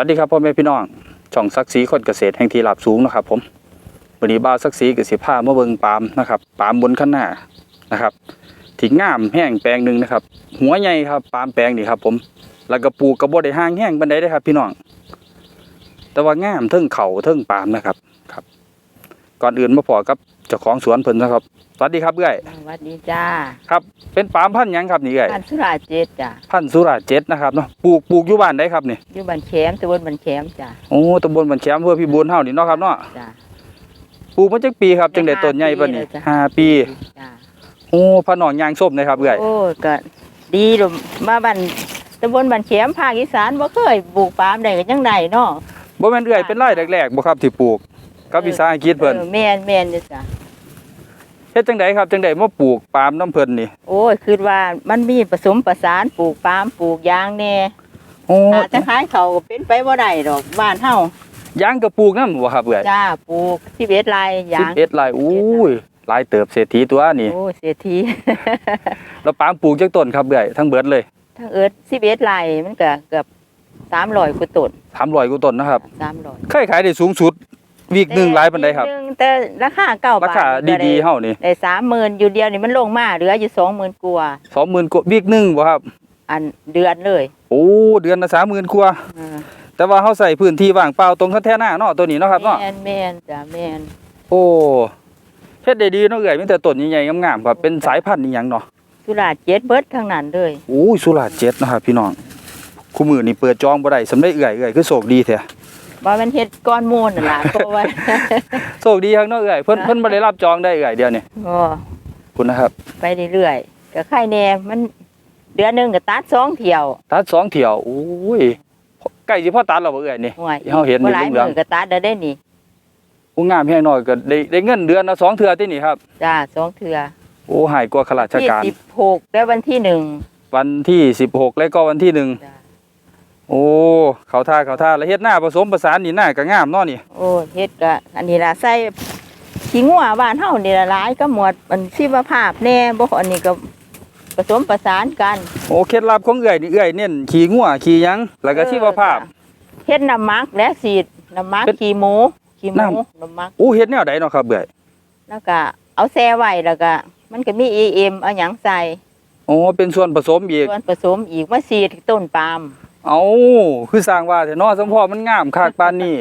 วัสดีครับพ่อแม่พี่น้อง ช่องซักซีคนเกษตรแห่งที่ราบสูงนะครับ ผมวันนี้บ่าวซักซีเกับสิผ้าเมาเบิงปามนะครับปามบนข้างหน้านะครับที่งามแห้งแปลงหนึ่งนะครับ หัวใหญ่ครับปามแปลงนี่ครับ ผมแล้วก็ปลูกกระบอกได้ห่างแห้งบันไดได้ครับ พี่น้อง แต่ว่างามเทิงเขาเทิงปามนะครับครับ ก่อนอื่นมาพอกับ เจ้าของสวนเพิ่นนะครับ สวัสดีครับเอ้อย สวัสดีจ้าครับ เป็นปาล์มพันธุ์หยังครับนี่เอ้อยบ้านสุราเจ็ดจ้าพันธุ์สุราษฎร์เจ็ดนะครับเนาะ ปลูกปลูกอยู่บ้านได้ครับนี่อยู่บ้านแขมตะบนบ้านแขมจ้าโอ้ตำบลบันแชมเพื่อพี่บุญเฮานี่เนาะครับเนาะ จ้า ปลูกมาจักปีครับจังได้ต้นใหญ่ปานนี้ได้ห้าห้าปี ปีแล้วจ้ะโอ้พระหนองยางส้มนะครับเอ้อย โอ้ก็ดีดมมาบ้านตะบนบ้านแขมภาคอีสานบ่เคยปลูกปาล์มได้ก็จังไดเนาะบ่แม่นเอ้อยเป็นไร่แรกๆบ่ครับที่ปลูกกับวิสาหกิจเพิ่นออแม่นแม่นอยู่จ้ะ เฮ็ดจังไดครับจังไดมาปลูกปาล์มน้ำเพิ่นนี่โอ้ยคือว่ามันมีผสมประสานปลูกปาล์มปลูกยางแน่โอ้อาจจะขายเขาก็เป็นไปบ่ได้ดอกบ้านเฮายางก็ปลูกนำบ่ครับเอ้อยจ้าปลูก11ไร่ยาง11ไร่อู้ยหลายเติบเศรษฐีตัวนี่โอ้เศรษฐีแล้วปาล์มปลูกจักต้นครับเอ้อยทั้งเบิดเลยทั้งเอิด11ไร่มันก็เกือบ300กว่าต้น300กว่าต้นนะครับ300เคยขายได้สูงสุด วีคหนึงหลายปานใดครับ หนึ่งแต่ราคาเก้าราบาทคาดีๆเฮานี่ได้สามหมื่นอยู่เดียวนี่มันลงมาเหลืออยู่สองหมื่นกว่า20,000กว่าวีคหนึงบ่ครับ อันเดือนเลย โอ้เดือนละ30,000กว่าเออแต่ว่าเฮาใส่พื้นที่ว่างเปล่าตรงคันแท่หน้าเนาะตัวนี้เนาะครับเนาะแม่นแม่นจ้ะแม่นโอ้เฮ็ดได้ดีเนาะเอ้อยมีแต่ต้นใหญ่ๆงามๆครับเป็นสายพันธุ์อีหยังเนาะสุราษฎร์เจ็ดเบิดทั้งนั้นเลยโอ้ยสุราษฎร์เจ็ดเนาะครับพี่น้องคู่มือนี่เปิดจองบ่ได้สำได้เอื่อยเอื่อยคือโชคดีแท้ บ่แมันเฮ็ดก้อนมูลนั่นล่ะเพราะว่าโชคดีครับเนาะเอื่อยเพิ่นเพิ่นบ่ได้รับจองได้เอื่อยเดียวนี่ก็คุณนะครับ ไปเรื่อยๆก็ไข่แน่มันเดือนหนึงก็ตัดสองเที่ยวตัดสองเที่ยวโอ้ยใกล้สิพอตัดแล้วบ่เอื่อยนี่ ห่วยเฮาเห็นอยู่บ่หลายเหลืมื้อง อก็ตัดได้ได้นี่ผู้งามแฮงน้อยก็ได้ได้เงินเดือนละสองเทื่อตินี่ครับ จ้าสองเทื่อโอ้หายกว่าข้าราชที่การสิบหกแล้ววันที่หนึ่งวันที่ 16 และก็วันที่หนึ่งจ้ะ โอ้เขาท่าเขาท่าแล้วเฮ็ดหน้าผสมประสานนี่หน้าก็งามเนาะนี่โอ้เฮ็ดก็อันนี้ล่ะใส่ขี้งัวบ้านเฮานี่ละหลายก็หมดมันชีวภาพแน่บ่อันนี้ก็ผสมประสานกันโอ้เคล็ดลับของเอื่อยนี่เอื่อยเน้นขี้งัวขี้หยังแล้วก็ชีวภาพเออจ้ะเฮ็ดน้ำหมักและสีดน้ำหมักเป็นขี้หมูขี้หมูน้น้ำหมักอู้เฮ็ดแนวใดเนาะครับเอื่อยแล้วก็เอาแช่ไว้แล้วก็มันก็มี EM เอาหยังใส่โอ้เป็นส่วนผสมอีกส่วนผสมอีกมาสีดต้นปาล์ม เอาคือสร้างว่าแต่เนาะสมพอมันงามคักปานนี้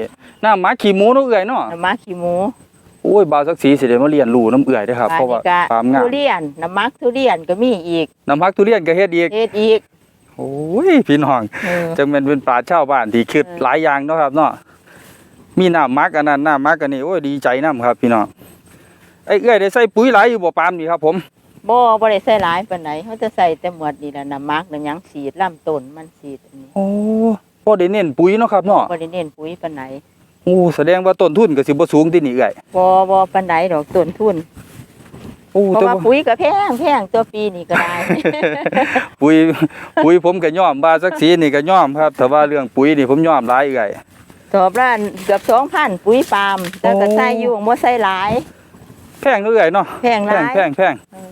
น้ำหมาขี้หมูเนาะเอื่อยเนาะน้ำหมักขี้หมูโอ้ยบ่าวสักสีสิได้มาเรียนรู้น้ำเอื่อยเด้อครับเพราะว่าอันนี้ความก็งามทุเรียนน้ำหมักทุเรียนก็มีอีกน้ำพักทุเรียนก็เฮ็ดอีกเฮ็ดอีกโอ้ยพี่น้องเออจังแม่นเป็นปราชญ์ชาวบ้านที่คิดเออหลายอย่างเนาะครับเนาะมีน้ำมักอันนั้นน้ำมักอันนี้โอ้ยดีใจนํครับ พี่น้องไอ้เอื้อยได้ใส่ปุ๋ยหลายอยู่บ่ปานนี่ครับผม บ่บ่ได้ใส่หลายปานใดเขาจะใส่แต่หมวดนี่ล่ะน้ำหมักน้ำหยังสีดลำต้นมันสีดอันนี้โอ้บ่ได้เน้นปุ๋ยเนาะครับเนาะบ่ได้เน้นปุ๋ยปานใดโอ้แสดงว่าต้นทุนก็สิบ่สูงที่นี่เอื้อยบ่บ่ปานใดดอกต้นทุนโอ้เพราะแต่ว่าว่าปุ๋ยก็แพงแพงตัวปีนี่ก็ได้ ปุ๋ยปุ๋ยผมก็ยอมบาสักสีนี่ก็ยอมครับแต่ว่าเรื่องปุ๋ยนี่ผมยอมหลายเอื้อย สอบละเกือบ2,000ปุ๋ยปาล์มแต่ก็โอ้ ใส่อยู่บ่ใส่หลายแพงเนาะเอื้อยเนาะแพงหแพลางยแพงแพงเออ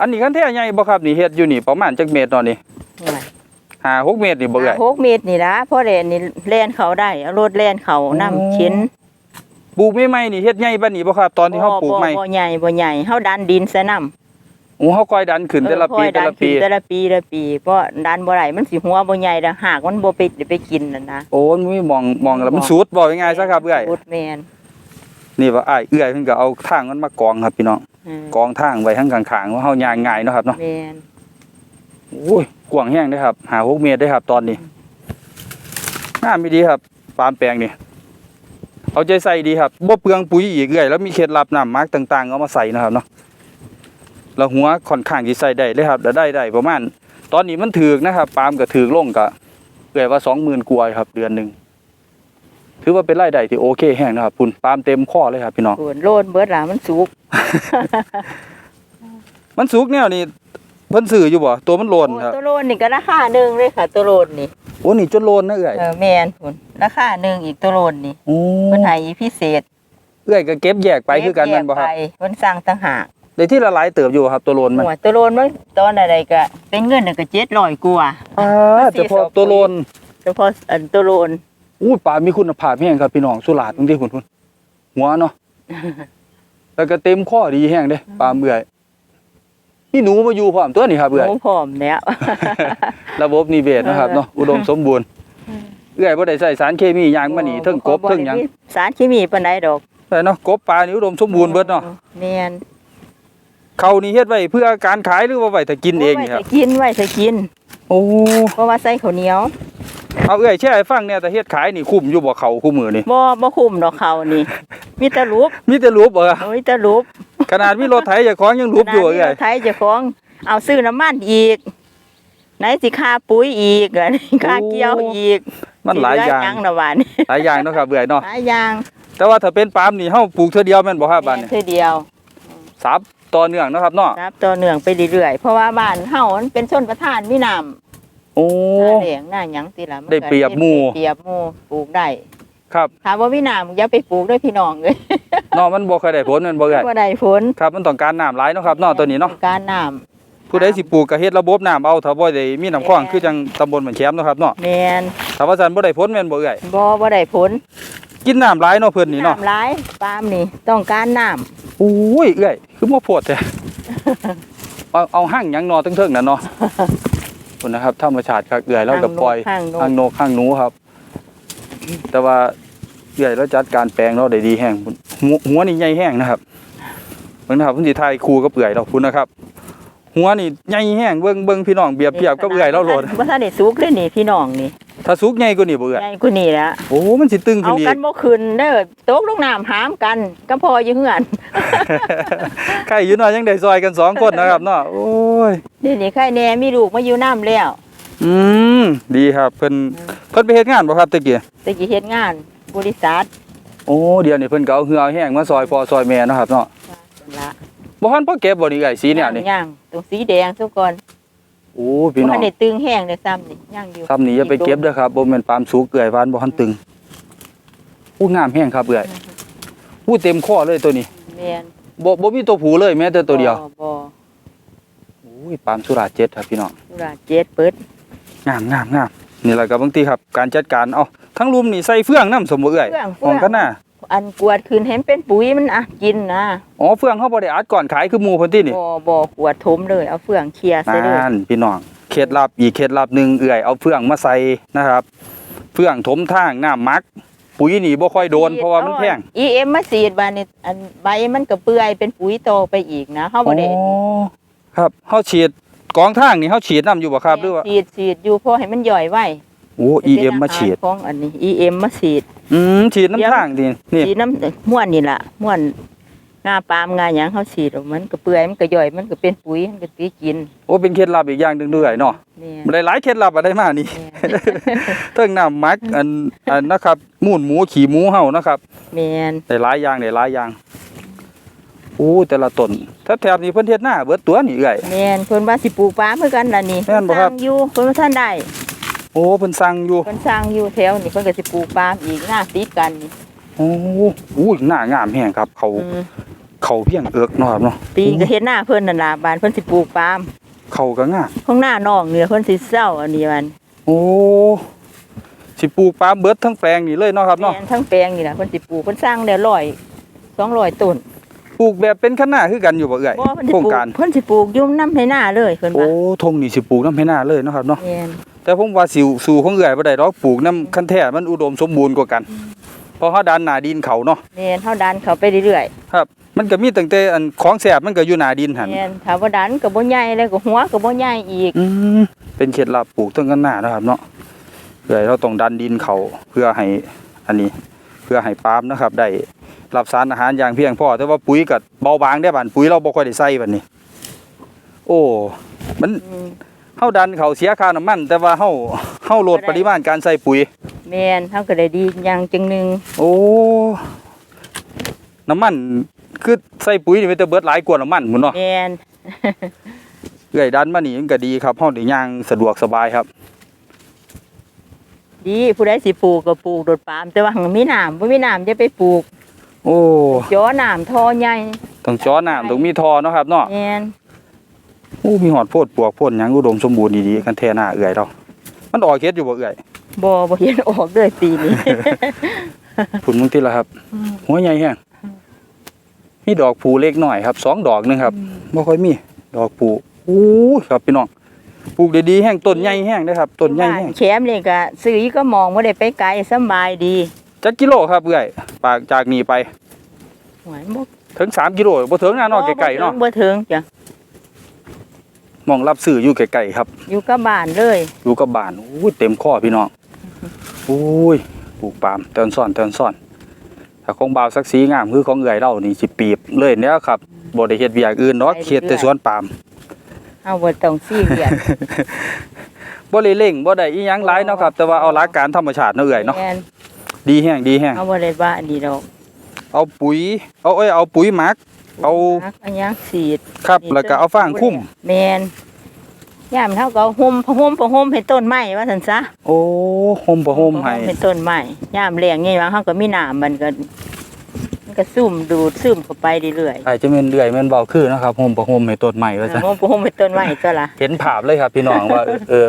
อันนี้คันแท้ใหญ่บ่ครับนี่เฮ็ดอยู่นี่ประมาณจักเมตรเนาะนี่ห่วยห้าหกเมตรนี่บ่เอื้อยหกเมตรนี่ล่ะเพราะเล่นนี่แล่นเขาได้เอารถแล่นเขานํโอ้เข็นปลูกใหม่ๆนี่เฮ็ดใหญ่ปานนี้บ่ครับตอนที่เฮาปลูกใหม่บ่บ่ใหญ่บ่ใหญ่เฮาดันดินซะนํโอ้เฮาค่อยดันขึ้นแต่ละปีแต่ละปีแต่ละปีแต่ละปีเพราะดันบ่ได้มันสิหัวบ่ใหญ่แล้วหากมันบ่ไปไปกินนั่นนะโอ้มันมีหมองหมองแล้วมันสูดบ่ยังไงซะครับเอื้อยพูดแม่นนี่ว่าอ้ายเอื้อยเพิ่นก็เอาทางมันมากองครับพี่น้องเออ กองทางไว้ข้างข้างๆว่าเฮาย่างง่ายเนาะครับเนาะแม่นโอ้ยกว้างแฮงเด้อครับหาหกเมตรได้อครับ ตอนนี้งามอีดีครับปาล์มแปลงนี่เอาใจใส่ดีครับบ่เปลืองปุ๋ยอีกเอื้อยแล้วมีเคล็ดลับน้ำมักต่างๆเอามาใส่นะครับเนาะแล้วหัวค่อนข้างสิใส่ได้เลยครับแล้วได้ได้ประมาณ ตอนนี้มันถึกนะครับปาล์มก็ถึกลงก็เอื้อยว่า20,000กว่าครับเดือนหนึง ถือว่าเป็นรายได้ที่โอเคแฮงนะครับพุ่นปาล์มเต็มข้อเลยครับพี่น้องโวนโลนเบิดล่ะมันสุก มันสุกแนวนี่เพิ่นซื้ออยู่บ่ตัวมันโลนโอ้ครับตัวโลนนี่ก็ราคาหนึงเลยค่ะตัวโลนนี่โอ้นี่จนโลนนะเอื้อยเออแม่นพุ่นราคาหนึงอีกตัวโลนนี่โอ้เพิ่นให้พิเศษ เอื้อยก็เก็บแยกไปคือกันแมันบ่ครับแยไปเพิ่นสั่งต่างหากได้ที่ละหลายเติบอยู่ครับตัวโลนมันหัวตัวโลนมันตอนใดๆก็เป็นเงินน่ะก็700กว่าอ่ามันสิเฉพาะสอบปุ๋ยตัวโลนเฉพาะอันตัวโลน อู้ปลามีคุณภาพแห้งครับพี่น้องสุราษฎร์บางทีคุณคุณหัวเนาะแล้วก็เต็มข้อดีแห้งเด้ปลาเบื่อยนี่หนูมาอยู่พร้อมตัวนี่ครับเบื่อยหมูพร้อมแล้วระบบนิเวศนะครับเนาะอุดมสมบูรณ์เอื้อยบ่ได้ใส่สารเคมีหยังมานี่เทิงกบเทิงหยังสารเคมีปานใดดอกแต่เนาะกบปลานี่อุดมสมบูรณ์เบิดเนาะแม่นเขานี่เฮ็ดไว้เพื่อการขายหรือว่าไว้แต่กินเองนี่ครับไว้ถ้ากินไว้ถ้ากิน โอ้เพราะว่าใส่ข้าวเหนียว เอาเอื้อยแช่ให้ฟังเนี่ยแต่เฮ็ดขายนี่คุ้มอยู่บ่เขาคู่มือนี่บ่บ่คุ้มดอกเขานี่ มีแต่รูปมีแต่รูปเออมีแต่รูปขนาดมีรถไถเจ้าของยังรูปอยู่ขนาดเอื้อยนี้รถไทยเจ้าของเอาซื้อน้ำมันอีก ไหนสิค่าปุ๋ยอีกอันนี้ค่าเกี่ยวอีก มันหลายอย่างสิเหลืหนะบาดนี้หลายอย่างเนาะครับเอื้อยเนาะหลายอย่าง แต่ว่าถ้าเป็นปาล์มนี่เฮาปลูกเทื่อเดียวแม่นบ่ครับบ้านแม่นี่นคือเดียวสับต่อเนื่องเนาะครับเนาะครับต่อเนื่องไปเรื่อยๆเพราะว่าบ้านเฮามันเป็นชนประทานมีน้ำ โอ้ หน้าเหลียงหน้าหยังติล่ะมันก็ได้เปรียบหมู่ ได้เปรียบหมู่ปลูกได้ครับถามว่ามีน้ำอย่าไปปลูกด้วยพี่น้องเอ้ยเนาะมันบ่ค่อยได้ผลแม่นบ่เอื้อยบ่ได้ผลครับ มันต้องการน้ำหลายเนาะครับเนาะตัวนี้เนาะการน้ผู้ใดสิปลูกก็เฮ็ดระบบน้ำเอาถ้าบ่ได้มีน้ำคลองคือจังตำบลเหมือนแคมเนาะครับเนาะำแม่นถ้าว่าซั่นบ่ได้ผลแม่นบ่เอื้อยบ่บ่ได้ผลกินน้ำหลายเนาะเพิ่นนี่เนาะน้ำหลายปาล์มนี่ต้องการน้ำโอ้ยเอื้อยคือบ่โพดแท้เอาเอาหั่งหยังเนอเทิงๆน่ะเนาะ คุณนะครับธรรมชาติครับเอื้อยเราก็ปล่อยข้างโน้หั่งนกหั่งหนูครับ แต่ว่าเอื้อยเราจัดการแปลงเราได้ดีแห้งหัวหัวนี่ใหญ่แห้งนะครับเบิ่งนะครับเพิ่นสิถ่ายคู่กับเอื้อยเราพุ่นนะครับ หัวนี่ใหญ่แห้งเบิ่งเบิ่งพี่น้องเปรียบเทียบกับเอื้อยเราโลดบ่ทันได้สุกเลยนี่พี่น้องนี่ ถ้าสุกใหญ่กว่านี้บ่เอื้อยใหญ่กว่านี้แล้วโอ้มันสิตึงขึ้เอานอีกันกบ่ขึ้นเด้อตกลงน้ำหามกันก็พออยู่เฮือนใครอยู่เนาะยังได้ซอยกันสองคนนะครับเนาะโอ้ยนี่นี่ใครแน่มีลูกมาอยู่น้ำแล้วอืมดีครับเพิ่นเพิ่นไปเฮ็ดงานบ่ครับตะกี้ตะกี้เฮ็ดงานบริษัทโอ้เดี๋ยวนี้เพิ่นก็เอาเหือเอาแห้งมาซอยพ่อซอยแม่เนาะครับเนาะละบ่ทันพอเก็บบ่นี่ไอ้สีเนี่ยนี่ย่างตรงสีแดงซุก่อน โอ้พี่บ่น้อทังนได้ตึงแห้งได้ซ้ำนี่ย่างอยู่ซ้ำนี้อย่าไปเก็บเด้อครับบ่แม่นปาล์มสุกเอื้อยหวานบ่ทันตึงอู้งามแห้งครับเอื้อยอู้เต็มข้อเลยตัวนี้แม่นบ่บ่มีตัวผู้เลยแม้แต่ตัวเดียวบ่บ่โอ้ยปาล์มสุราษฎร์เจ็ดครับพี่น้อง สุราษฎร์เจ็ดเปิดงามงามงามนี่แหละก็บางทีครับการจัดการเอาทั้งลุมนี่ใส่เฟืองน้ำสมบ่เอื้อยเฟื่องของเฟื่กันน่ะ อันกวดคืนเห็นเป็นปุ๋ยมันอะกินนะอ๋อเฟืองเขาบ่ได้อัดก่อนขายคือหมู่เพิ่นตินี่บ่บ่กวดถมเลยเอาเฟื่องเคลียร์ใส่เลยนั่นพี่น้องเคล็ดลับอีกเคล็ดลับหนึ่งเอื่อยเอาเฟืองมาใส่นะครับ เฟืองถมทางน้ำมัก ปุ๋ยนี่บ่ค่อยโดนเพราะว่ามันแพงอีเอ็มมาสีดบานนี่อันใบมันก็เปื่อยเป็นปุ๋ยโตไปอีกนะเฮาบ่ได้อ๋อครับเฮาฉีดกองทางนี่เฮาฉีดน้ำอยู่บ่ครับหรือว่าฉีดฉีดอยู่เพราะให้มันย่อยไว้โอ้ EM มาฉีดของอันนี้ EM มาฉีด อืมฉีดน้ำทางนี่นี่ฉีดน้ำม่วนนี่ล่ะม่วนงาปาล์มงาหยังเฮาฉีดออกมันก็เปื่อยมันก็ย่อยมันก็เป็นปุ๋ยมันก็สิกิน โอ้เป็นเคล็ดลับอีกอย่างหนึงด้วยเนาะนี่ได้หลายเคล็ดลับอะไรมานี่เทิงน้ำมักอันอันนะครับมูนหมูขี่หมูเฮานะครับแม่นได้หลายอย่างได้หลายอย่างโอ้แต่ละต้นแถบๆนี้เพิ่นเฮ็ดหน้าเบิดตัวนี่เอ้อยแม่นเพิ่นว่าสิปลูกปาล์มคือกันล่ะนี่แม่นบ่ครับเพิ่สั่งอยู่เพิ่นบ่ทันได้ โอ้เพิ่นสั่งอยู่เพิ่นสร้างอยู่แถวนี่เพิ่นก็สิปลูกปาล์มอีกหน้าติดกันนี่โอ้โหหน้างามแห้งครับ เขาอืมเขาเพียงเอิกเนาะครับเนาะปีก็เฮ็ดหน้าเพิ่นนั่นล่ะบ้านเพิ่นสิปลูกปาล์มเขาก็งามของหน้าน้องเนี่ยเพิ่นสิเซาอันนี้มันโอ้สิปลูกปาล์มเบิดทั้งแปลงนี่เลยเนาะครับเนาะแม่นทั้งแปลงนี่ล่ะเพิ่นสิปลูกเพิ่นสร้างได้ร้อย200ต้นปลูกแบบเป็นคณะคือกันอยู่บ่เอ่ยบ่เพิ่นสิโครปงลูกการเพิ่นสิปลูกอยู่น้ำให้หน้าเลยเพิ่นโอ้ว่าทงนี่สิปลูกน้ำให้หน้าเลยเนาะครับเนาะ แม่นแต่ผมว่าสิวสู่ของเอื่อยบ่ได้ดอกปลูกน้ำคันแท้มันอุดมสมบูรณ์กว่ากันเพราะเฮาดันหน้าดินเขาเนาะแม่นเฮาดันเข้าไปเรื่อยมันก็มีตั้งแต่อันของแสบมันก็อยู่หน้าดินหั่นๆแม่นถ้าบ่ดันก็บ่ใหญ่แล้วก็หัวก็บ่ใหญ่อีกอืมเป็นเคล็ดลับปลูกต้นกันหน้านะครับเนาะเอื่อยเราต้องดันดินเขาเพื่อให้อันนี้เพื่อให้ปาล์มนะครับได้รับสารอาหารอย่างเพียงพอแต่ว่าปุ๋ยก็เบาบางได้บัดปุ๋ยเราบ่ค่อยได้ใส่บัดนี้ โอ้ มันอืมเฮาดันเขาเสียค่าน้ำมัน แต่ว่าเฮาเฮาลดปริมาณการใส่ปุ๋ย แม่นเฮาก็ได้ดีอย่างจังหนึงโอ้น้ำมันคือใส่ปุ๋ยนี่มันจะเบิดหลายกว่าน้ำมันหมุนเนาะแม่นเอื้อยดันมานี่มันก็ดีครับเฮาได้ย่างสะดวกสบายครับดีผู้ใดสิปลูกก็ปลูกโดดปาล์มแต่ว่าหังมีน้ำบ่มีน้ำจะไปปลูกโอ้จ่อน้ำท่อใหญ่ต้องจ้อน้ำต้องมีท่อเนาะครับเนาะแม่นโอ้มีหอดโพดปวกโพ่นหยังอุดมสมบูรณ์ดีๆกันแท้หน้าเอื้อยเรามันออกเฮ็ดอยู่บ่เอื้อยบ่บ่เห็นออกเลยปีนี้ ผุนมึงที่ละครับ หัวใหญ่แห้งมีดอกผูเล็กหน่อยครับสองดอกหนึงครับบ่ค่อยมี ดอกผูอู้ยครับพี่น้องปลูกดีๆแห้งต้นใหญ่แห้งเด้อครับต้นใหญ่แห้งแขมนี่ก็ซื้ออีกก็มองบ่ได้ไปไกลสำบายดีจักกิโลครับเอื้อยปากจากนี่ไปหวยบ่ถึง3กิโลบ่ถึงนะเนาะไกลๆเนาะบ่ถึงจ้ะ มองรับซื้ออยู่ไกลๆครับ อยู่กับบ้านเลย อยู่กับบ้านอู้ยเต็มข้อพี่น้องอู้ยปลูกปาล์มเตือนซ่อนเตือนซ่อนถ้าของบ่าวสักสีงามคือของเอื้อยเรานี่สิปีบเลยแล้วครับบ่ได้เฮ็ดเวียกอื่นเนาะเฮ็ดแต่สวนปาล์มเอาบ่ต้องซีเรียสบ่ได้เร่งบ่ได้อีหยังหลายเนาะครับ แต่ว่าเอาหลักการธรรมชาติเนาะเอื้อยเนาะแม่นดีแห้งดีแห้งเอาบ่ได้ว่าอันนี้ดอกเอาปุ๋ยเอาเอ้ยเอาปุ๋ยหมัก เอานักอันยังสีดครับ แล้วก็เอาฟางคุ้มแม่นยามเฮาก็เอาห่มผ้าห่มผ้าห่มให้ต้นไม้ว่าซั่นซะโอ้โฮมบ่โฮมให้เป็นต้นไม้ยามแล้งนี่ว่าเฮาก็มีน้ำมันก็มันก็ซุ่มดูดซึมเข้าไปเรื่อยอาจจะแม่นเรื่อยแม่นเบาคือนะครับโฮมบ่โฮมให้ต้นใหม่ว่าซั่นๆห่มผ้าห่มเป็นต้นไม้ก็ล่ะเห็นภาพเลยครับ พี่น้องว่า เออ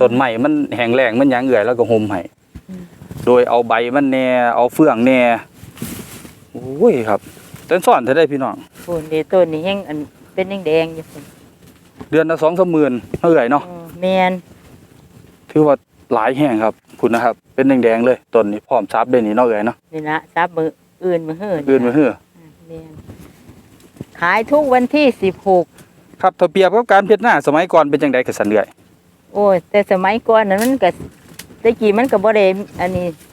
ต้นใหม่มันแห้งแล้งมันหยังเอื่อยแล้วก็โฮมให้อืมโดยเอาใบมันแหน่เอาเฟืองแหน่โอ้ยครับเต้นซ่อนเท่าได้พี่น้องพุ่นเดยวต้นนี้ยังอันเป็นแดงๆอยู่พุ่นเดือนละ2-3หมื่นเท่าไหร่เนาะเออแม่นถือว่าหลายแห้งครับคุณนะครับ เป็นแดงๆเลยต้นนี้พร้อมซับได้นี่เนาะเอ้อยเนาะนี่ละซับมืออื่นมือเฮือนอื่นมาเฮือแม่นขายทุกวันที่16ครับถ้าเปรียบกับการเพ็ดหน้า สมัยก่อนเป็นจังได๋ก็สันเลื่อยโอ้ยแต่สมัยก่อนนั้นมันก็แต่กี้มันก็บ่ได้อันนี้อ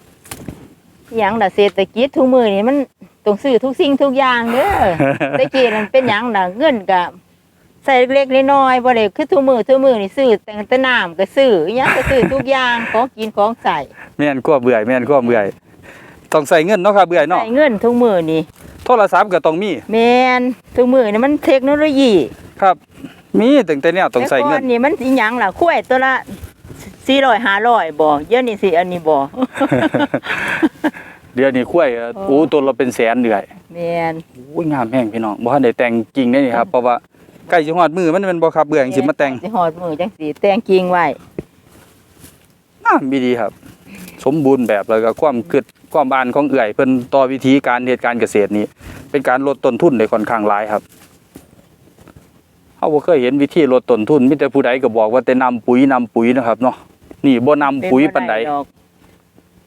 หยังล่ะเศรษฐกิจทุกมื้อนี่มันต้องซื้อทุกสิ่งทุกอย่างเด้อแต่กี้นั่นเป็นหยังน่ะเงินก็ใส่เล็กๆน้อยๆบ่ได้คือทุกมื้อทุกมื้อนี่ซื้อแต่แต่น้ำก็ซื้ออิหยังก็ซื้อทุกอย่างของกินของใส่แม่นกว่าเบื่อยแม่นกว่าเบื่อยต้องใส่เงินเนาะครับเบื่อยเนาะใส่เงินทุกมื้อนี่โทรศัพท์ก็ต้องมีแม่นทุกมื้อนี่มันเทคโนโลยีครับ มีตั้งแต่แนวต้องใส่เงินแต่ก่อนี่มันอีหยังล่ะคุ้ยตัวละ400 500บ่เดี๋ยวนี้สิอันนี้บ่ เดือนนี้คุ้ยโอ้โอ้ตัวละเป็นแสนเดือยแม่นโอ้ยงามแห้งพี่น้องบ่ทันได้แต่งกิ่งได้นี่ครับเพราะว่าใกล้สิฮอดมือมันเป็นบ่ครับเบื่อจังสิมาแต่งสิฮอดมื้อจังสิแต่งกิ่งไว้งามดีๆครับ สมบูรณ์แบบแล้วก็ความคิดความบานของเอื่อยเพิ่นต่อวิธีการเฮ็ดการเกษตรนี้ เป็นการลดต้นทุนได้ค่อนข้างหลายครับเฮาบ่เคยเห็นวิธีลดต้นทุนมีแต่ผู้ใดก็บอกว่าแต่นำปุ๋ยนำปุ๋ยนะครับเนาะนี่บ่นำปุ๋ยปานใด เป็บ่อก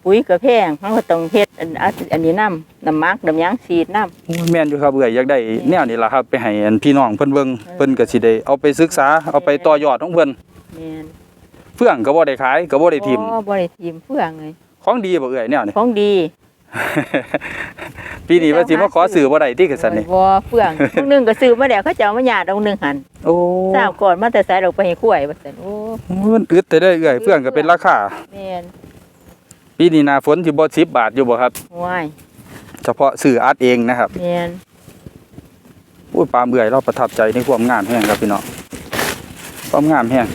ปุ๋ยก็แพงเฮาก็ต้องเฮ็ดอันอันอันนี้นํน้ำหมักน้ำหยังฉีดน้ โอ้ยแม่นอยู่ครับเอื่อยอยากได้แนวนี้ล่ะครับ ไปให้อันพี่น้องเพิ่นเบิ่งเพิ่นก็สิได้เอาไปศึกษาเอาไปต่อยอดของเพิ่นำแม่นเฟื่องก็บ่ได้ขายก็บ่ได้ทิมอ๋อบ่ได้ทิมเฟืองเลยของดีบ่เอื่อยแนวนี้ ของดี ปีนี้ว่าสิมาขอซื้อบ่ได้ติคือซั่นนี่บ่เฟือง พวกนึงก็ซื้อมาแล้วเขาจะเอามาหยาดเอาหนึงหั่นโอ้ทราบก่อนมาแต่ไสดอกไปให้กล้วยว่าซั่นโอ้มันอึดแต่ได้เอื่อยเฟื่องก็เป็นราคาแม่น ปีนี้หน้าฝนสิบ่10บาทอยู่บ่ครับ ว้ายเฉพาะซื้ออัดเองนะครับแม่นโอ้ยปลาเบื่อยเราประทับใจในความงามแห้งครับพี่น้องความงามแห้ง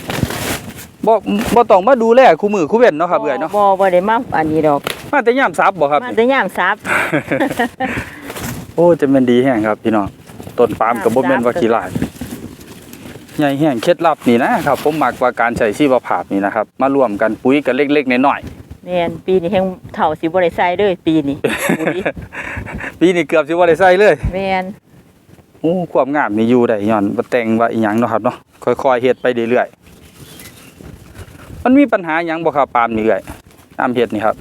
บ่บ่ต้องมาดูแลคู่มือคู่เว้นเนาะครับเบื่อยเนาะบ่บ่ได้มาอันนี้ดอก มาแต่ยามซับบ่ครับมาแต่ยามซับ โอ้จะแม่นดีแห้งครับพี่น้องต้นปาล์มก็บ่แม่นว่าขี้ลายใหญ่แห้งเคล็ดลับนี่นะครับ ผมมักว่าการใช้ชีวภาพนี่นะครับ มารวมกันปุ๋ยกันเล็กๆน้อย แม่นปีนี้แฮงเฒ่าสิบ่ได้ใส่เลยปีนี้ปุ๋ยๆปีนี้เกือบสิบ่ได้ใส่เลยแม่นโอ้ความงามนี่อยู่ได้ย้อนบ่แต่งว่าอีหยังเนาะครับเนาะค่อยๆเฮ็ดไปเรื่อยๆมันมีปัญหาหยังบ่ครับปาล์มนี่เอ้อยน้ำเฮ็ดนี่ครับ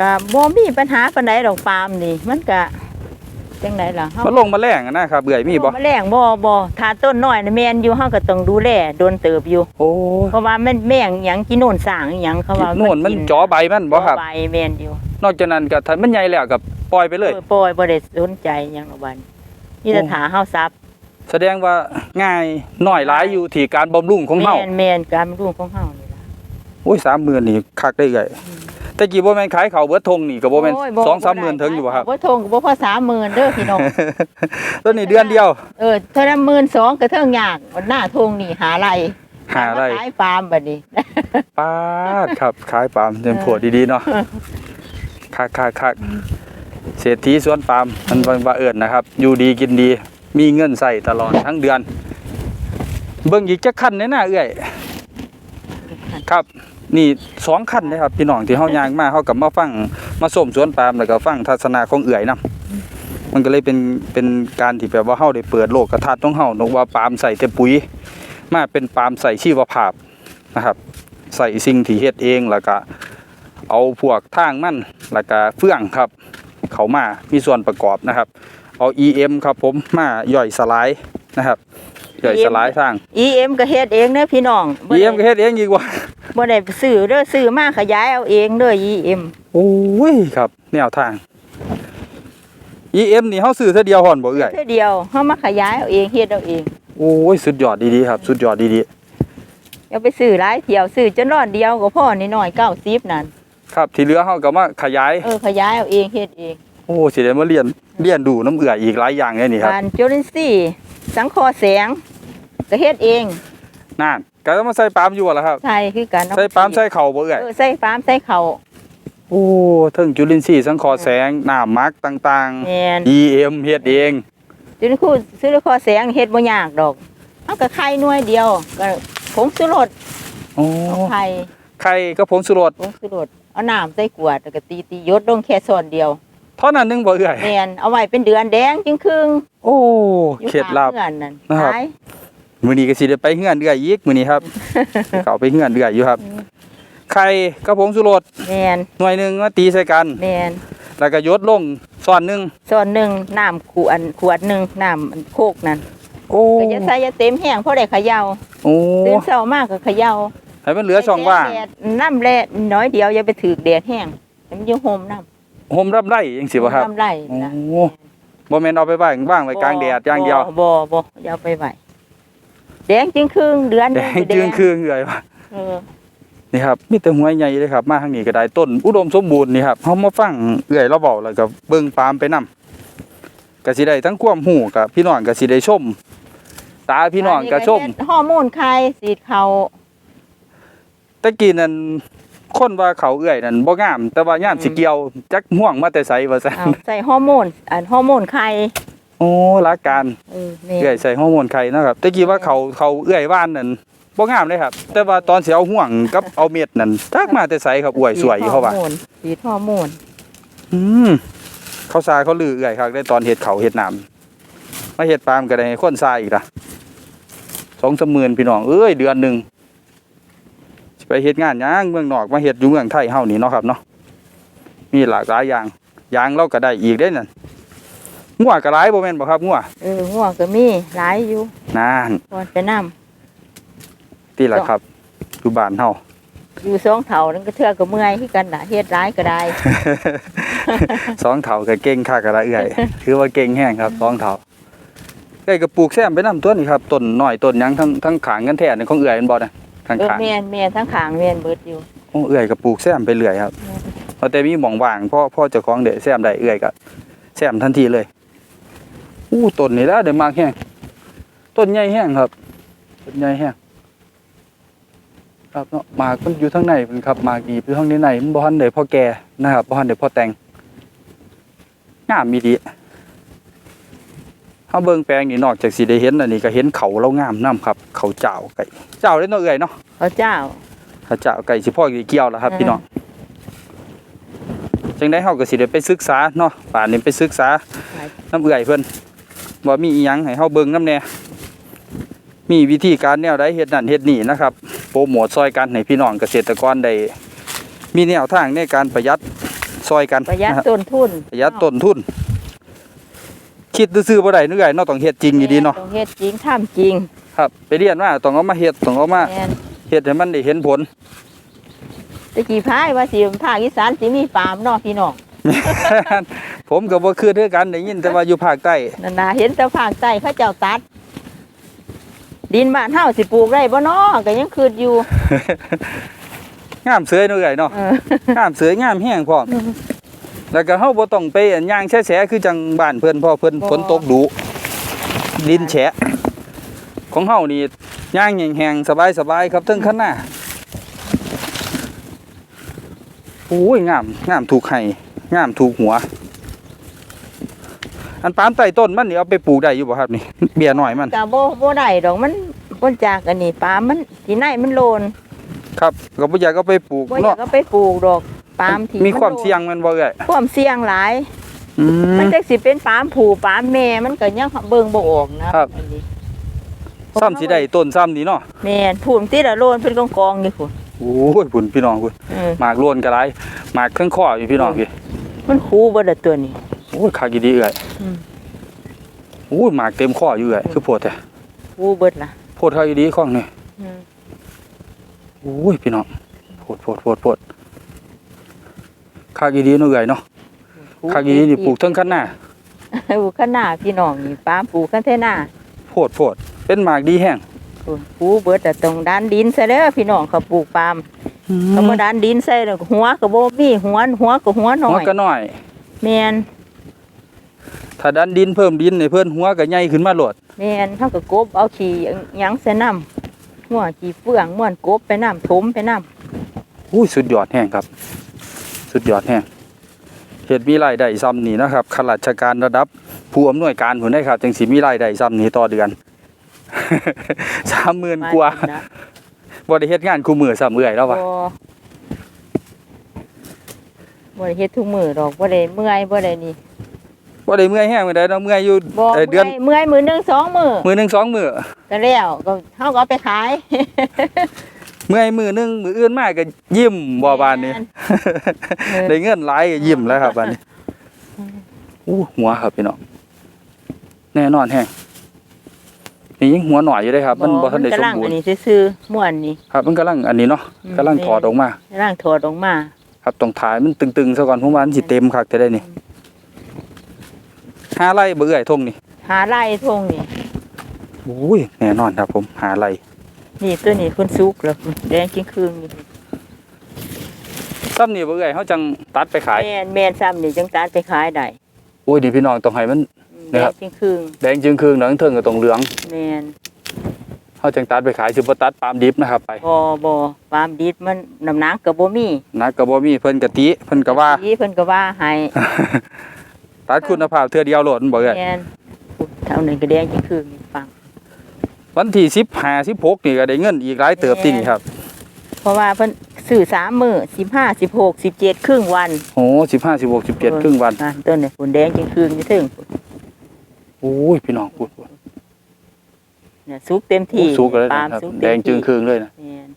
ก็บ่มีปัญหาปานใดดอกปาล์มนี่มันก็ จังไดล่ะเฮามาลงมาแรงอะนะครับเบื่อยมีบ่ แมลงบ่บ่ถ้าต้นน้อยน่ะแม่นอยู่เฮาก็ต้องดูแลโดนเติบอยู่ โอ้เพราะว่ามันแมงหยังกินโน่นสร้างอิหยังเขาว่าโน่นมันกิจ่อใบมันบ่ครับจ่อใบแม่นอยู่นอกจากนั้นก็ถ้ามันใหญ่แล้วก็ปล่อยไปเลยออปล่อยบ่ได้สนใจหยังหรอกบัดนี่แต่โอ้ ถาเฮาซับแสดงว่าง่ายน้อยหลายอยู่ที่การบำรุงของเฮาแม่นแม่นการบำรุงของเฮานี่ล่ะโอ้ย30,000นี่คักได้ไง แต่กี้บ่แม่นขายข้าวเบิดทงนี่ก็บ่แม่นโย2 30,000ถึงอยู่บ่ครับ บ่ทงก็บ่พอ30,000เด้อพี่น้องตัวนี้เดือนเดียวเออเท่านั้น12,000ก็เทิงยากวันหน้าทงนี่หาไรหาไร มขายฟาร์มบัดนี้ ปาดครับขายปาล์มเต็มโพดดีๆเนาะคักคักคักเศรษฐีสวนปาล์มมันว่าเอิญนะครับ อยู่ดีกินดี มีเงินใส่ตลอดทั้งเดือน เบิ่งอีกจักคันแน่น่าเอื้อย ครับ นี่สองคันนะครับพี่น้องที่เฮายางมาเฮากับมาฟังมาส้มสวนปาล์มแล้วก็ฟังทัศนะของเอื่อยนํมันก็เลยเป็นเป็นการที่แบบว่าเฮาได้เปิดโลกกระทัดของเฮานอะว่าปาล์มใส่แต่ปุ๋ย มาเป็นปาล์มใส่ชีวภาพนะครับ ใส่สิ่งที่เฮ็ดเองแล้วก็เอาพวกทางมันแล้วก็เฟื่องครับ เขามามีส่วนประกอบนะครับ เอา EM ครับผมมาย่อยสลายนะครับ ย่อยสลายทาง EM ก็เฮ็ดเองเด้อพี่น้องบ่ได้ EM ก็เฮ็ดเองอีกว่าบ่ได้ซื้อเด้อซื้อมาขยายเอาเองเด้อ EM โอ้ยครับ แนวทาง EM นี่เฮาซื้อเท่าเดียวห่อนบ่เอื้อยเท่าเดียวเฮามาขยายเอาเองเฮ็ดเอาเองโอ้ยสุดยอดดีๆครับ สุดยอดดีอย่าไปซื้อหลายเที่ยวซื้อจนร้อนเดียวก็พอนิดหน่อย90นั่นๆครับ ที่เหลือเฮาก็มาขยาย เออขยายเอาเองเฮ็ดเองโอ้สิได้มาเรียนเรียนดูน้ำเอื้อยอีกหลายอย่างเลยนี่ครับการจุลินทรีย์สังเคราะห์แสง ก็เฮ็ดเองนั่นก็ต้องมาใส่ปาล์มอยู่ล่ะครับ ใช่คือกันเอาใส่ปาล์มใส่เข่าบ่เอื้อยเออใส่ปาล์มใส่ข้าวโอ้ถึงจุลินทรีย์สังเคราะห์แสงน้ำหมักต่างแม่นๆ EM เฮ็ดเอง จุลินทรีย์ซื้อเคราะห์แสงเฮ็ดบ่ยากดอกเอาก็ไข่หน่วยเดียว ก็ผงชูรสโอ้เอาไข่ไข่ก็ผงชูรสผงชูรสเอาน้ำใส่ขวดแล้วก็ตีตียดลงแค่ส่วนเดียวเท่านั้นหนึงบ่เอื้อยแม่นเอาไว้เป็นเดือนแดงจึงครึ่งโอ้อยู่เคล็ดลับ ข้างเฮือนนั่นนะครับ ขาย มื้อนี้ก็สิได้ไปเฮือนเอื้อยอีกมื้อนี้ครับเข้าไปเฮือนเอื้อยอยู่ครับอืมไข่กับผงชูรสแม่นหน่วยหนึงมาตีใส่กัน แม่นแล้วก็ยดลงซ้อนหนึงส่วนหนึ่งน้ำขวดขวดหนึ่งน้ำอันโคกนั่นโอ้ก็จะใส่อยาเต็มแห้งเพราะได้เขย่าโอ้ตื่นเช้ามากก็เขย่าให้มันเหลือช่องว่างแดดน้ำแร่น้อยเดียวอย่าไปถือแดดแห้งให้มันอยังโฮมน้ำห่มรับไร่จังซี่บ่ครับน้ำไหลโอ้นะบ่แม่นเอาไปว่างว่างไว้กลางแดดอย่างเดียว บ่บ่บ่อย่าเอาไปไหว แดงจริงครึ่งเดือนหแดนึ่งจึงคืองเอื้อยว่าเออนี่ครับมีแต่หัวใหญ่เลยครับ มาทางนี้ก็ได้ต้น อุดมสมบูรณ์นี่ครับเฮามาฟังเอื้อยเราเว้าแล้วก็เบิ่งปาล์มไปนํก็สิได้ทั้งความรู้กับพี่น้องก็สิได้ชม ตาพี่น้องก็ชมอันนี้เฮ็ดฮอร์โมนไข่สีดเขาตะกี้นั่นคนว่าเขาเอื้อยนั่นบ่งาม แต่ว่าย่ามสิเกี่ยวจักม่วงมาแต่ไสว่าซั่นเอาใส่ฮอร์โมนอันฮอร์โมนไข่ โอ้รักการเออแม่เอื้อยใส่ฮอร์โมนไข่นะครับตะกี้ว่าเขาเขาเอื้อยว่านนั่นบ่งามเลยครับ แต่ว่าตอนสิเอาห่วงกับเอาเม็ดนั่นจักมาแต่ไสครับอวยสวยอยู่เขาว่าสีดฮอร์โมนสีดฮอร์โมนอืมเขาซาเขาลือเอื่อยครับได้ตอนเห็ดเขาเห็ดหนามมาเห็ดปาล์มก็ได้คนซาอีกละสองสามหมื่นพี่น้องเอ้ยเดือนหนึ่งสิไปเห็ดงานหย่างเมืองนอกมาเห็ดอยู่เมืองไทยเฮานี่เนาะครับเนาะมีหลากหลายอย่างยางเราก็ได้อีกได้นั่น งัวก็หลายบ่แม่นบ่ครับงัวเออหัวก็มีหลายอยู่นานก่อนไปนำที่ละครับอยู่บ้านเฮาอยู่สองเท่านั้นก็เทื่อก็เมื่อยคือกันน่ะเฮ็ดร้ายก็ได้ สองเถาก็เก่งค่ากระเอื่อยถือว่าเก่งแห้งครับสองเถาเอ้ยก็ปลูกแซมไปนํต้นนี่ครับต้นน้อยต้นหยังทั้งทั้งขางกันแท้นี่ของเอื่อยแม่นบ่นะข้างเออขางแม่นแม่นทั้งขางแม่นเบิดอยู่โอ้เอื่อยก็ปลูกแซมไปเรื่อยครับพอแต่มีหม่องว่างพ่อพ่อเจ้าของได้แซมได้เอื่อยก็แซมทันทีเลย อู้ต้นนี่แล้วเดี๋ยวมากแห้งต้นใหญ่แห้งครับต้นใหญ่แห้งครับเนาะหมากมันอยู่ทางในมันครับหมากดีอยู่ทางในในมันบ่ทันได้พอแก่นะครับบ่ทันได้พอแต่งงามมีดีเฮาเบิ่งแปลงนี่นอกจากสิได้เห็นอันนี้ก็เห็นเขาเรางามนํครับ เขาเจ้าไก่เจ้าได้เนาะเอื่อยเนาะพระเจ้าถ้าเจ้าไก่สิพ่อกี่เกี่ยวแล้วครับอืมพี่น้องจังได้เฮาก็สิได้ไปศึกษาเนาะป่านนี้ไปศึกษาน้ำเอื่อยเพิ่น ว่ามีอีหยังให้เฮาเบิ่งน้ำแน่มีวิธีการแนวใดเฮ็ดนั่นเฮ็ดนี่นะครับโปรโมทซอยกันให้พี่น้องเกษตรกรได้มีแนวทางในการประหยัดซอยกันประหยัดนะฮะต้นทุนประหยัดต้นทุน คิดซื่อๆบ่ได้นึกไงเนาะต้องเฮ็ดจริงอยู่ดีเนาะต้องเฮ็ดจริงทำจริง ครับ ไปเรียนมาต้องเอามาเฮ็ดต้องเอามาแม่นเฮ็ดให้มันได้เห็นผลแตะกี้พายว่าสิภาคอีสานสิมีปาล์มเนาะพี่น้อง ผมก็บ่คือเท่ากันได้ยินแต่ว่าอยู่ภาคใต้นั่นน่ะเห็นแต่ภาคใต้เขาเจ้าตัด ดินบ้านเฮาสิปลูกได้บ่เนาะก็ยังคืดอยู่งามเสยเนาะเอ้ยเนาะเอองามเสยงามแห้งพร้อมแล้วก็เฮาบ่ต้องไปอันย่างแฉะๆคือจังบ้านเพิ่นเพอเพิ่นฝนตกดุดินแฉะ ของเฮานี่ย่างแห้งๆสบายๆครับเทั้งคันหน้าโอ้ยงามงามถูกให้งามถูกหัว อันปาล์มใต้ต้นมันนี่เอาไปปลูกได้อยู่บ่ครับนี่ เบี้ยน้อยมันก็บ่บ่ได้ดอกมันบ่จากอันนี้ปาล์มมันที่ในมันโลนครับก็บ่อยากเอาไปปลูกบ่อยาเนาะกก็ไปปลูกดอกปาล์มที่มีความนโดนเสี่ยงแมันบ่เอ้ยความเสี่ยงหลาย อืมมันจักสิเป็นปาล์มผูปาล์มแม่มันก็ยังเบิ่งบ่ออกนะครับ อันนี้ซ้ำสิได้ต้นซ้ำนี่เนาะแม่นผูมติละโลนเป็นกองๆนี่พุ่นโอ้ยพุ่นพี่น้องพุ่นเออหมากล้วนก็หลายหมากเครื่องข้ออยู่พี่น้องพี่มันคูบ่ได้ตัวนี้ โอ้ยคักอีดีเอ้ย อืมโอ้ยหมากเต็มข้ออยู่เอ้ยคือโพดแท้คูเบิดล่ะโพดคักอีดีข้องนี่อืมโอ้ยพี่น้องโพดโพดโพดโพดคักอีดีเนาะเอ้ยเนาะคักอีดีนี่ปลูกเทั้งคันหน้าปลูกข้างหน้าพี่น้องนี่ปาล์มปลูกข้างเทหน้าโพดโพดเป็นหมากดีแห้งพุ่นคูเบิดแต่ตรงด้านดินซะเด้อพี่น้องเขาปลูกปาล์มเขาบ่ด้านดินใส่แล้วหัวก็บ่มีหัวหัวก็หัวน้อหัวยก็น้อยแม่น ถ้าดันดินเพิ่มดินให้เพิ่นหัวก็ใหญ่ขึ้นมาโลดแม่นเฮาก็กบเอาขี้หยังใส่น้ำหัวขี้เฟืองม่วนกบไปน้ำถมไปน้ำอุ้ยสุดยอดแห้งครับ สุดยอดแห้งเฮ็ดมีรายได้ซ้ำนี่นะครับข้าราชการระดับผู้อำนวยการพุ่นได้ครับจังสิมีรายได้ซ้ำนี่ต่อเดือน30,000กว่านะบ่ได้เฮ็ดงานคู่มือซ้ำเอื้อยแล้วบ่วะบ่ได้เฮ็ดทุกมื้อดอกบ่ได้เมื่อยบ่ได้ นี่บ่ได้เมื่อยแห้งปานใดเนาะเมื่อยอยู่บ่เอ่อเดือนเมื่อยเมื่อยมื้อหนึงสองมื้อมื้อหนึงสองมื้อก็แล้วก็เฮาก็เอาไปขาย เมื่อยมื้อหนึงมื้ออื่นมาก็ยิ้มบ่บานนี้เออได้เงินหลายก็ยิ้มแล้วครับบานนี้อู้หัวครับพี่น้องแน่นอนแฮงนี่ยังหัวหน่อยอยู่เด้ครับ มันบ่ทันได้กำสมลังบูรอันณ์ นี้ซื่อๆม่วนนี่ ครับมันกำลังอันนี้เนาะอืม กำลังถอดออกมากำลังถอดออกมา ครับต้องถ่ายมันตึงๆซะก่อนผมว่ามันสิเต็มคักจะได้นี่ หาไร่บ่เอื้อยทงนี่หาไร่ทงนี่อุ้ยแน่นอนครับ ผมหาไร่นี่ตัวนี้คุณสุกแล้วคุณแดงกิ้งคืนนี่ซ้ำนี่บ่เอื้อยเฮาจังตัดไปขายแม่นแม่นซ้ำนี่จังตานไปขายได้โอ้ยนี่พี่น้องต้องให้มันอืมนะแดครังบกิ้งคืนแดงจึงครึ่งหนังเทิงก็ต้องเหลืองแม่นเฮาจังตัดไปขายสิบ่ตัดปาล์มดิบนะครับไปบ่บ่ปาล์มดิดมันน้ำหนักก็บ่มีนักก็บ่มีเพิ่นก็ติเพิ่นก็ว่าอีเพิ่นก็ว่าให้ ตัดคุณภาพเทื่อเดียวโหลดมันบ่เอื้อยแม่นเท่านั้นก็แดงกิ้งคืนนี่ฟัง วันที่15 16นี่ก็ได้เงินอีกหลายเติบที่นี่ครับเพราะว่าเพิ่นซื้อ3มื้อ15 16 17ครึ่งวันโอ้15 16 17ครึ่งวันอ่าต้นนี่ฝุ่นแดงกิ้งคืนนี่ถึงโอ้ยพี่น้องพูดเนี่ยสุกเต็มที่สุกเลยปาล์มนะครับสุกแดเต็มงจึงครึ่งเลยนะ แม่น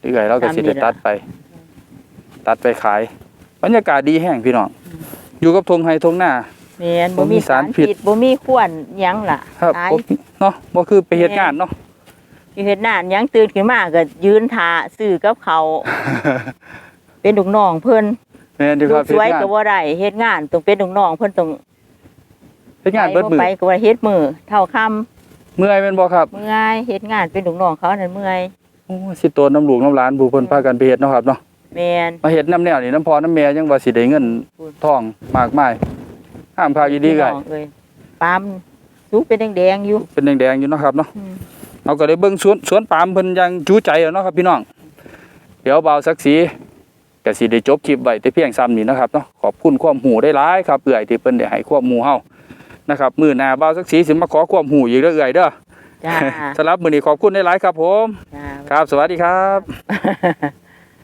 เอื่อยเราก็สิได้ตามนี้ล่ะตัดไป ตัดไปขาย บรรยากาศดีแห้งพี่น้อง อ ยู่กับทงไฮทงหน้า แม่นบ่บ่มีมีสาสารรพิพิษษบ่มีควนหยังล่ะครับตายบ่เนาะบ่คือไปเฮ็ดงานเนาะ อยู่เฮ็ดนานหยังตื่นขึ้นมาก็ยืนท่าซื้อกับเขาวเป็นลูกน้องเพิ่นแม่นดีลูครักบสวยเฮ็ดงานก็บ่ได้เฮ็ดงานต้องเป็นลูกน้องเพิ่นต้องเฮ็ดงานเบิดมือไปก็ว่าเฮ็ดมือเท่าค่ำเมื่อยแม่นบ่ครับ เมื่อยเฮ็ดงานเป็นลูกน้องเขานั่นเมื่อย โอ้สิโตนน้ำลูกน้ำหลานผู้เพิ่นพากันไปเฮ็ดเนาะครับเนาะ แม่นมาเฮ็ดน้ำแนวนี่น้ำพอน้ำแม่ยังว่าสิได้เงินทองมากมายห้ามพาอีดีก็พี่น้องเอ้ยปาล์มสุกเป็นแดงๆอยู่ เป็นแดงๆอยู่เนาะครับเนาะอืมเราก็ได้เบิ่งสวนสวนปาล์มเพิ่นอย่างจูใจแล้วเนาะครับพี่น้อง เดี๋ยวเบาวสักสีก็สิได้จบคลิปไว้แต่เพียงซ้ำนี้นะครับเนาะขอบคุณความหูได้หลายครับเอื่อยที่เพิ่นได้ให้ความหูเฮานะครับมื้อหน้าเบาวสักสีสิมาขอความหูอีกเด้อเอื่อยเด้อจ้าสำหรับมื้อนี้ขอบคุณได้หลายครับ ผมจ้าครับสวัสดีครับจ้า